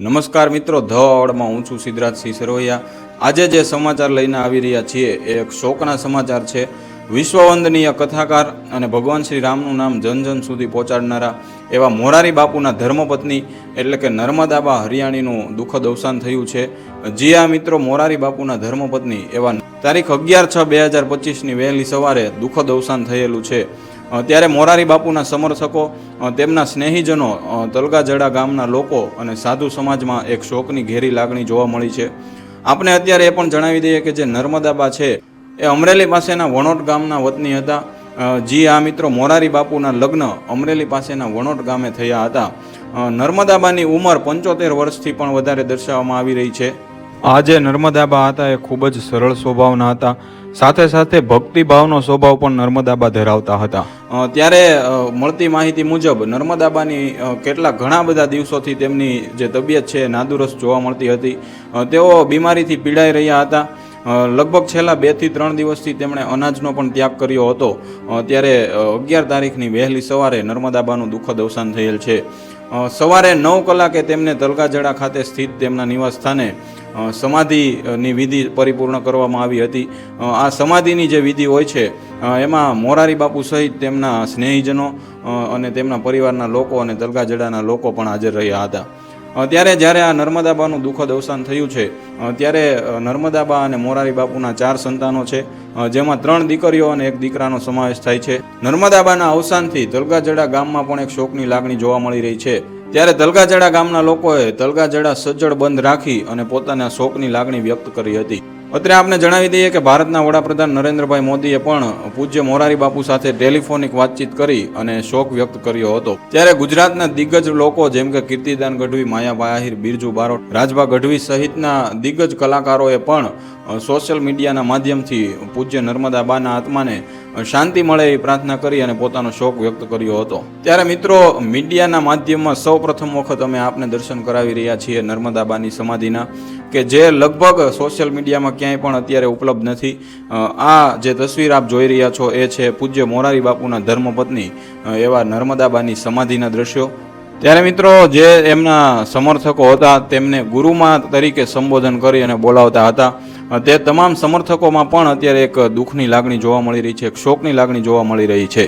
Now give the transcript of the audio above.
નમસ્કાર મિત્રો ધ અવડમાં હું છું સિદ્ધરાજસિંહ સરવૈયા. આજે જે સમાચાર લઈને આવી રહ્યા છીએ એ એક શોકના સમાચાર છે. વિશ્વવંદનીય કથાકાર અને ભગવાન શ્રી રામનું નામ જન જન સુધી પહોંચાડનારા એવા મોરારી બાપુના ધર્મપત્ની એટલે કે નર્મદાબા હરિયાણીનું દુઃખદ અવસાન થયું છે. જી આ મિત્રો, મોરારી બાપુના ધર્મપત્ની એવા તારીખ અગિયાર છ બે હજાર પચીસની વહેલી સવારે દુઃખદ અવસાન થયેલું છે. ત્યારે મોરારી બાપુના સમર્થકો તેમના સ્નેહીજનો તલગાજડા ગામના લોકો અને સાધુ સમાજમાં એક શોકની ઘેરી લાગણી જોવા મળી છે. આપણે અત્યારે એ પણ જણાવી દઈએ કે જે નર્મદાબા છે, એ અમરેલી પાસેના વણોટ ગામના વતની હતા. જી આ મિત્રો મોરારી બાપુના લગ્ન અમરેલી પાસેના વણોટ ગામે થયા હતા. નર્મદાબાની ઉંમર પંચોતેર વર્ષથી પણ વધારે દર્શાવવામાં આવી રહી છે. આ જે નર્મદાબા હતા એ ખૂબ જ સરળ સ્વભાવના હતા. સાથે સાથે ભક્તિભાવનો સ્વભાવ પણ નર્મદાબા ધરાવતા હતા. ત્યારે મળતી માહિતી મુજબ નર્મદાબાની કેટલા ઘણા બધા દિવસોથી તેમની જે તબિયત છે નાદુરસ્ત જોવા મળતી હતી. તેઓ બીમારીથી પીડાઈ રહ્યા હતા. લગભગ છેલ્લા બેથી ત્રણ દિવસથી તેમણે અનાજનો પણ ત્યાગ કર્યો હતો. ત્યારે અગિયાર તારીખની વહેલી સવારે નર્મદાબાનું દુઃખદ અવસાન થયેલ છે. સવારે નવ કલાકે તેમને તલગાજડા ખાતે સ્થિત તેમના નિવાસ સ્થાને અ, સમાધિની વિધિ પરિપૂર્ણ કરવામાં આવી હતી. આ સમાધિની જે વિધિ હોય છે એમાં મોરારી બાપુ સહિત તેમના સ્નેહીજનો અને તેમના પરિવારના લોકો અને તલગાજડાના લોકો પણ હાજર રહ્યા હતા. ત્યારે જ્યારે આ નર્મદાબાનું દુઃખદ અવસાન થયું છે ત્યારે નર્મદાબા અને મોરારી બાપુના ચાર સંતાનો છે જેમાં ત્રણ દીકરીઓ અને એક દીકરાનો સમાવેશ થાય છે. નર્મદાબાના અવસાનથી તલગાજડા ગામમાં પણ એક શોકની લાગણી જોવા મળી રહી છે. ત્યારે તલગાજડા ગામના લોકોએ તલગાજડા સજ્જડ બંધ રાખી અને પોતાના શોકની લાગણી વ્યક્ત કરી હતી. અત્રે આપને જણાવી દઈએ કે ભારતના વડાપ્રધાન નરેન્દ્રભાઈ મોદીએ પણ પૂજ્ય મોરારી બાપુ સાથે ટેલિફોનિક વાતચીત કરી અને શોક વ્યક્ત કર્યો હતો. ત્યારે ગુજરાતના દિગ્ગજ લોકો જેમ કે કીર્તિદાન ગઢવી માયાભાઈ આહિર બિરજુ બારોટ, રાજભા ગઢવી સહિતના દિગ્ગજ કલાકારોએ પણ સોશિયલ મીડિયાના માધ્યમથી પૂજ્ય નર્મદા બાના આત્માને શાંતિ મળે એવી પ્રાર્થના કરી અને પોતાનો શોક વ્યક્ત કર્યો હતો. ત્યારે મિત્રો, મીડિયાના માધ્યમમાં સૌ પ્રથમ વખત અમે આપને દર્શન કરાવી રહ્યા છીએ નર્મદા બાની સમાધિના, કે જે લગભગ સોશિયલ મીડિયામાં ક્યાંય પણ અત્યારે ઉપલબ્ધ નથી. આ જે તસવીર આપ જોઈ રહ્યા છો એ છે પૂજ્ય મોરારી બાપુના ધર્મપત્ની એવા નર્મદાબાની સમાધિના દ્રશ્યો. ત્યારે મિત્રો જે એમના સમર્થકો હતા તેમને ગુરુમા તરીકે સંબોધન કરી અને બોલાવતા હતા. તે તમામ સમર્થકોમાં પણ અત્યારે એક દુઃખની લાગણી જોવા મળી રહી છે, એક શોકની લાગણી જોવા મળી રહી છે.